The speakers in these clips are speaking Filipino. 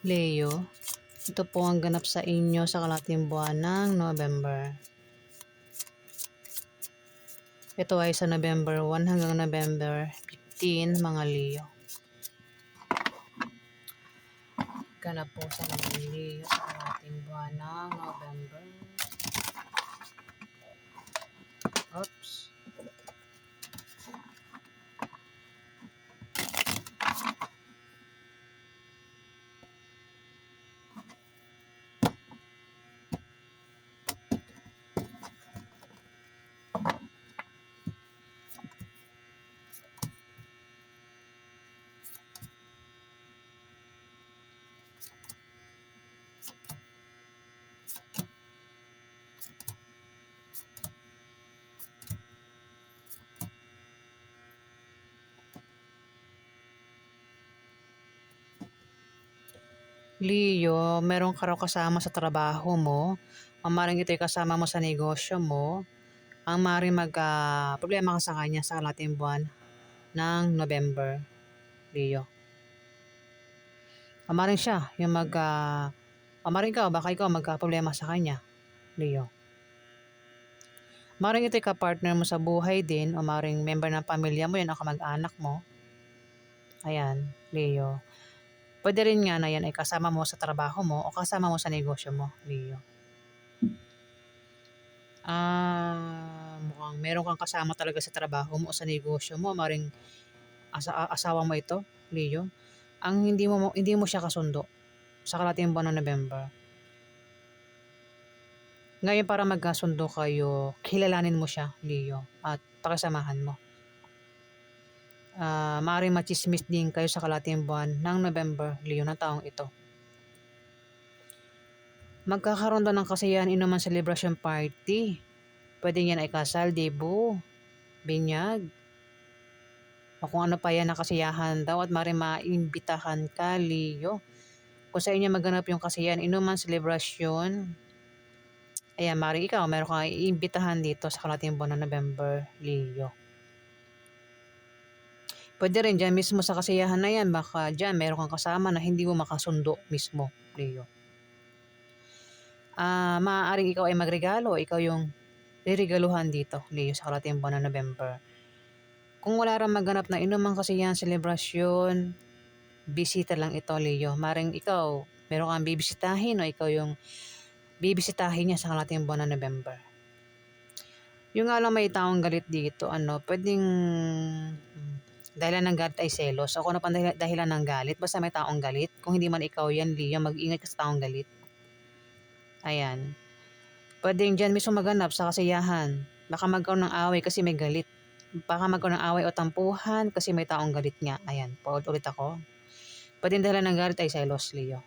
Leo, ito po ang ganap sa inyo sa kalating buwan ng November. Ito ay sa November 1 hanggang November 15, mga Leo. Ganap po sa mga Leo sa kalating buwan ng November. Oops. Leo, meron ka raw kasama sa trabaho mo. Ang maring ito'y kasama mo sa negosyo mo. Ang maring mag ah, problema ka sa kanya sa kalating buwan ng November. Leo. Ang maring siya, yung mag... Uh, ang maring ka, baka ikaw magka-problema sa kanya. Leo. Maring ito'y ka-partner mo sa buhay din o maring member ng pamilya mo yan o kamag-anak mo. Ayan, Leo. Pwede rin nga na yan ay kasama mo sa trabaho mo o kasama mo sa negosyo mo, Leo. Ah, mukhang meron kang kasama talaga sa trabaho mo o sa negosyo mo, maring asa asawa mo ito, Leo. Ang hindi mo hindi mo siya kasundo sa kalating buwan ng November. Ngayon para magkasundo kayo, kilalanin mo siya, Leo, at pakisamahan mo uh, maaaring machismis din kayo sa kalating buwan ng November, Leo, na taong ito. Magkakaroon daw ng kasiyahan inuman celebration party. Pwede yan ay kasal, debo, binyag, o kung ano pa yan na kasiyahan daw at mari maimbitahan ka, Leo. Kung sa inyo maganap yung kasiyahan, inuman celebration, ayan, mari ikaw, meron kang iimbitahan dito sa kalating buwan ng November, Leo. Pwede rin dyan mismo sa kasiyahan na yan, baka dyan meron kang kasama na hindi mo makasundo mismo, Leo. Uh, maaaring ikaw ay magregalo, ikaw yung riregaluhan dito, Leo, sa kalating buwan ng November. Kung wala rin maganap na inumang kasiyahan, selebrasyon, bisita lang ito, Leo. Maring ikaw, meron kang bibisitahin o ikaw yung bibisitahin niya sa kalating buwan ng November. Yung nga lang may taong galit dito, ano, pwedeng dahilan ng galit ay selos. Ako na pa dahilan ng galit. Basta may taong galit. Kung hindi man ikaw yan, Leo, mag-ingat ka sa taong galit. Ayan. Pwedeng dyan mismo maganap sa kasiyahan. Baka magkaroon ng away kasi may galit. Baka magkaroon ng away o tampuhan kasi may taong galit nga. Ayan, paud ulit ako. Pwedeng dahilan ng galit ay selos, Leo.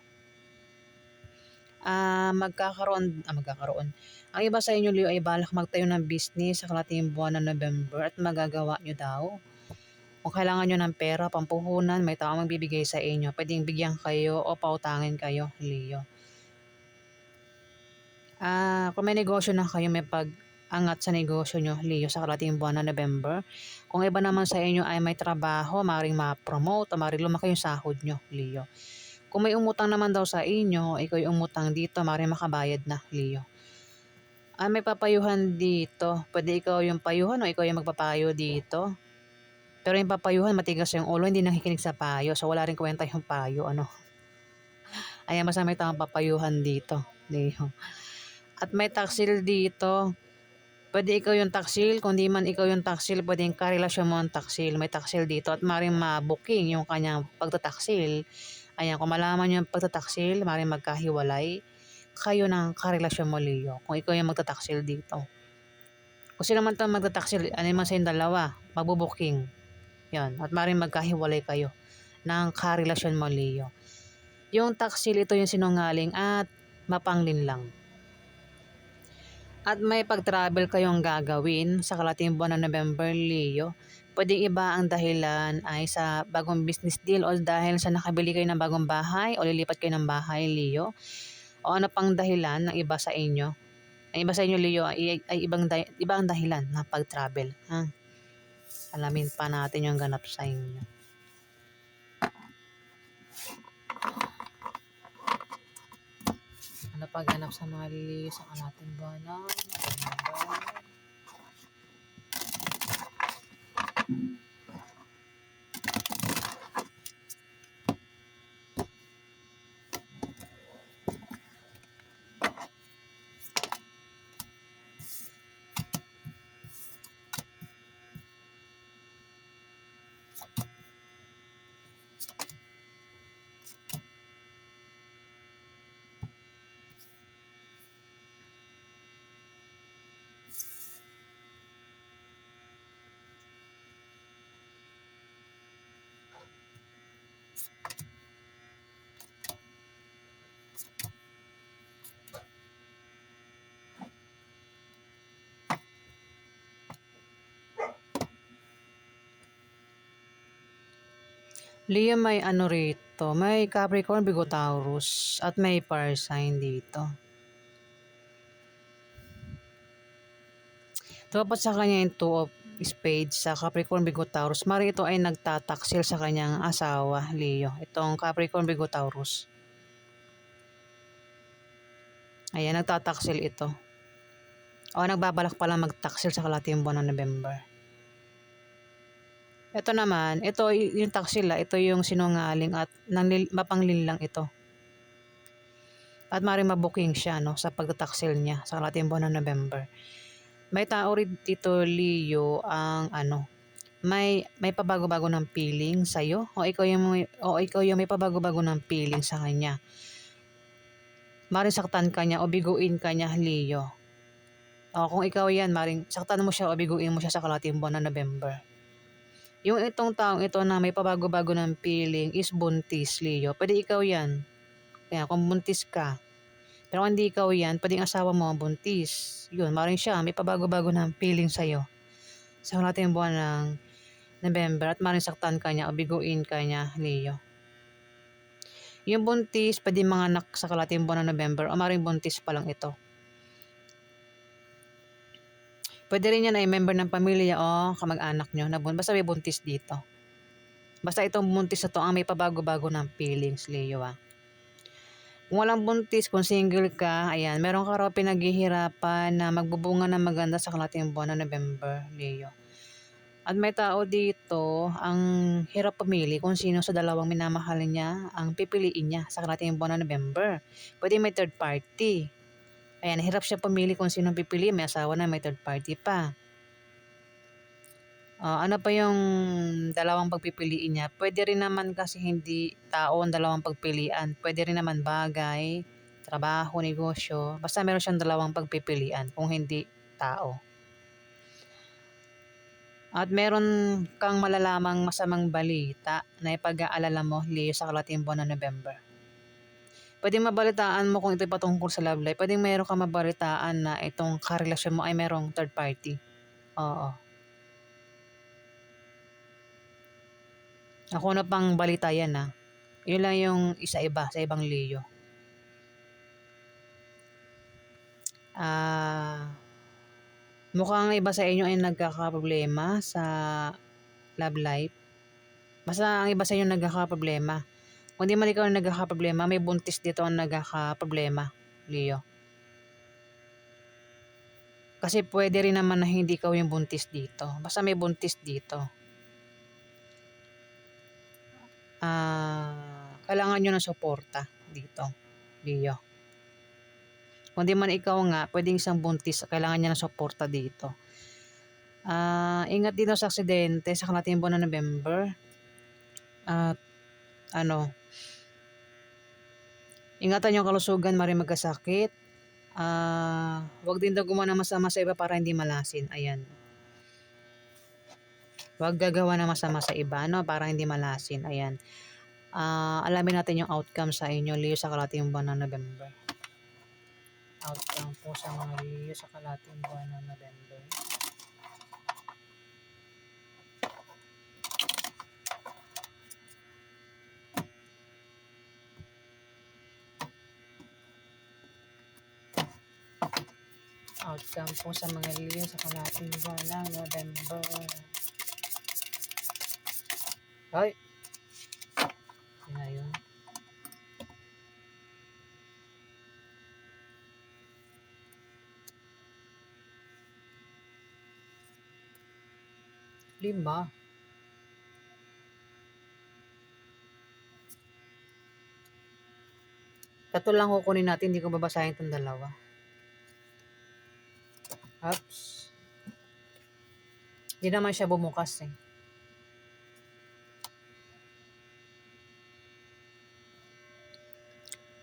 Uh, magkakaroon, ah, magkakaroon. Ang iba sa inyo, Leo, ay balak magtayo ng business sa kalating buwan ng November at magagawa nyo daw kung kailangan nyo ng pera, pampuhunan, may tao magbibigay sa inyo. Pwedeng bigyan kayo o pautangin kayo, Leo. Ah, kung may negosyo na kayo, may pag-angat sa negosyo nyo, Leo, sa kalating buwan na November. Kung iba naman sa inyo ay may trabaho, maring ma-promote o maring lumaki yung sahod nyo, Leo. Kung may umutang naman daw sa inyo, ikaw yung umutang dito, maring makabayad na, Leo. Ah, may papayuhan dito. Pwede ikaw yung payuhan o ikaw yung magpapayo dito. Pero yung papayuhan, matigas yung ulo, hindi nakikinig sa payo. So, wala rin kwenta yung payo, ano. Ayan, basta may tamang papayuhan dito. Leo. At may taksil dito. Pwede ikaw yung taksil. Kung di man ikaw yung taksil, pwede yung karelasyon mo ang taksil. May taksil dito. At maring ma-booking yung kanyang pagtataksil. Ayan, kung malaman yung pagtataksil, maring magkahiwalay. Kayo ng karelasyon mo, Leo. Kung ikaw yung magtataksil dito. Kung sino man ito magtataksil, ano man sa dalawa, magbubuking. Yan. At maring magkahiwalay kayo ng karelasyon mo, Leo. Yung taksil, ito yung sinungaling at mapanglin lang. At may pag-travel kayong gagawin sa kalating buwan ng November, Leo. Pwedeng iba ang dahilan ay sa bagong business deal o dahil sa nakabili kayo ng bagong bahay o lilipat kayo ng bahay, Leo. O ano pang dahilan ng iba sa inyo. Ang iba sa inyo, Leo, ay, ay ibang, ibang dahilan na pag-travel. Ha? alamin pa natin yung ganap sa inyo. Ano pa ganap sa mga liliyo? Saan natin ba na? Ano ba? Leo may ano rito, may Capricorn, Bigo Taurus, at may fire sign dito. Dapat sa kanya yung two of spades sa Capricorn, Bigo Taurus. Mari ito ay nagtataksil sa kanyang asawa, Leo. Itong Capricorn, Bigo Taurus. Ayan, nagtataksil ito. O nagbabalak pala magtaksil sa kalating buwan ng November. Ito naman, ito yung taksila, ito yung sinungaling at nanlil, mapanglil lang ito. At maaaring mabuking siya no, sa pagtataksil niya sa kalating buwan ng November. May tao rin dito, Leo, ang ano, may may pabago-bago ng feeling sa iyo o ikaw yung may, o ikaw yung may pabago-bago ng feeling sa kanya. Maring saktan ka niya o biguin ka niya, Leo. O kung ikaw yan, maring saktan mo siya o biguin mo siya sa kalating buwan ng November. Yung itong taong ito na may pabago-bago ng feeling is buntis, Leo. Pwede ikaw yan. Kaya kung buntis ka. Pero kung hindi ikaw yan, pwedeng asawa mo buntis. Yun, maring siya, may pabago-bago ng feeling sa'yo. Sa natin buwan ng November at maring saktan ka niya o biguin ka niya, Leo. Yung buntis, pwede mga anak sa kalating buwan ng November o maring buntis pa lang ito. Pwede rin yan ay member ng pamilya o kamag-anak nyo na bun- basta may buntis dito. Basta itong buntis na to ang may pabago-bago ng feelings, Leo ah. Kung walang buntis, kung single ka, ayan, meron ka raw pinaghihirapan na magbubunga ng maganda sa kalating buwan ng November, Leo. At may tao dito, ang hirap pumili kung sino sa dalawang minamahal niya ang pipiliin niya sa kalating buwan ng November. Pwede may third party. Ayan, hirap siya pumili kung sino pipili. May asawa na, may third party pa. Ah, ano pa yung dalawang pagpipiliin niya? Pwede rin naman kasi hindi tao ang dalawang pagpilian. Pwede rin naman bagay, trabaho, negosyo. Basta meron siyang dalawang pagpipilian kung hindi tao. At meron kang malalamang masamang balita na ipag-aalala mo, Leo, sa kalating buwan ng November. Pwedeng mabalitaan mo kung ito patungkol sa love life. Pwedeng meron kang mabalitaan na itong karelasyon mo ay merong third party. Oo. Ako na pang balita yan ha. Yun lang yung isa-iba sa ibang Leo. Ah, mukhang iba sa inyo ay nagkakaproblema sa love life. Basta ang iba sa inyo nagkakaproblema. Kung di man ikaw ang nagkakaproblema, may buntis dito ang nagkakaproblema, Leo. Kasi pwede rin naman na hindi ikaw yung buntis dito. Basta may buntis dito. Ah, kailangan nyo ng suporta dito, Leo. Kung di man ikaw nga, pwedeng isang buntis, kailangan niya ng suporta dito. Ah, ingat dito sa aksidente sa kalating buwan ng November. At ano, ingatan yung kalusugan, mari magkasakit. Ah, wag din daw gumawa ng masama sa iba para hindi malasin. Ayan. Wag gagawa ng masama sa iba, no? Para hindi malasin. Ayan. Ah, alamin natin yung outcome sa inyo, Leo, sa kalating buwan ng November. Outcome po sa mga Leo sa kalating buwan ng November. outcome po sa mga lilyo sa kalating buwan ng November. Ay! Yun na. Lima. Tatlo lang kukunin natin, hindi ko babasahin itong dalawa. Oops. Hindi naman siya bumukas eh.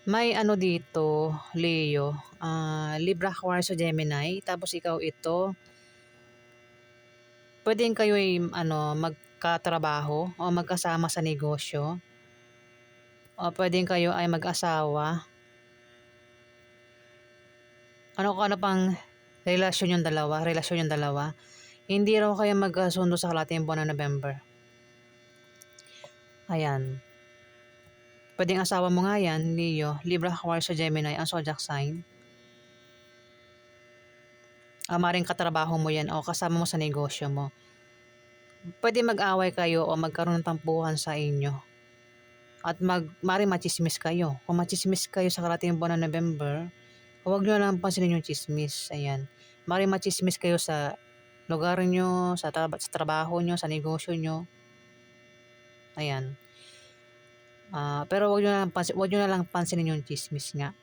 May ano dito, Leo, ah, Libra Aquarius Gemini, tapos ikaw ito, pwedeng kayo ay ano, magkatrabaho o magkasama sa negosyo. O pwedeng kayo ay mag-asawa. Ano kung ano pang relasyon yung dalawa, relasyon yung dalawa. Hindi raw kayo magkasundo sa kalating buwan ng November. Ayan. Pwedeng asawa mo nga yan, Leo, Libra, Aquarius o Gemini, ang zodiac sign. Ah, maring katrabaho mo yan o kasama mo sa negosyo mo. Pwede mag-away kayo o magkaroon ng tampuhan sa inyo. At mag, maring machismis kayo. Kung machismis kayo sa karating buwan ng November, huwag nyo lang pansinin yung chismis. Ayan. Maring machismis kayo sa lugar nyo, sa, tra- sa trabaho nyo, sa negosyo nyo. Ayan. Ah, pero wag nyo na lang pansin, wag nyo na lang pansinin yung chismis nga.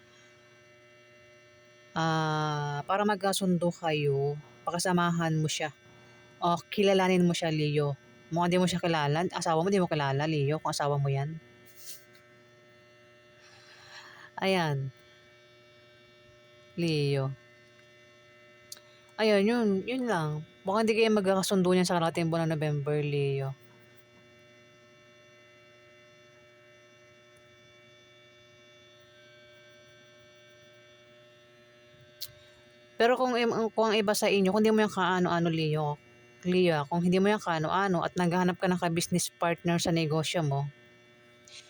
Ah, para magkasundo kayo, pakasamahan mo siya. O kilalanin mo siya, Leo. Mukhang di mo siya kilala. Asawa mo di mo kilala, Leo, kung asawa mo yan. Ayan. Leo. Ayun, yun, yun lang. Mukhang hindi kayo magkakasundo niyan sa karating buwan ng November, Leo. Pero kung, kung ang iba sa inyo, kung hindi mo yung kaano-ano, Leo, Leo, kung hindi mo yung kaano-ano at naghahanap ka ng ka-business partner sa negosyo mo,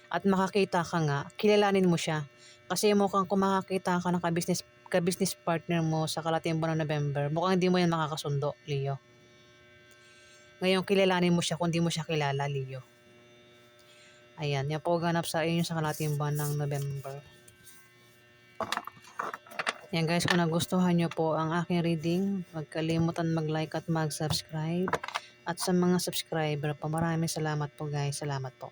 at makakita ka nga, kilalanin mo siya. Kasi mukhang kung makakita ka ng ka-business, ka-business partner mo sa kalating buwan ng November, mukhang hindi mo yan makakasundo, Leo. Ngayon, kilalanin mo siya kung hindi mo siya kilala, Leo. Ayan, yan po ganap sa inyo sa kalating buwan ng November. Yan guys, kung nagustuhan nyo po ang aking reading, huwag kalimutan mag-like at mag-subscribe. At sa mga subscriber po, maraming salamat po guys. Salamat po.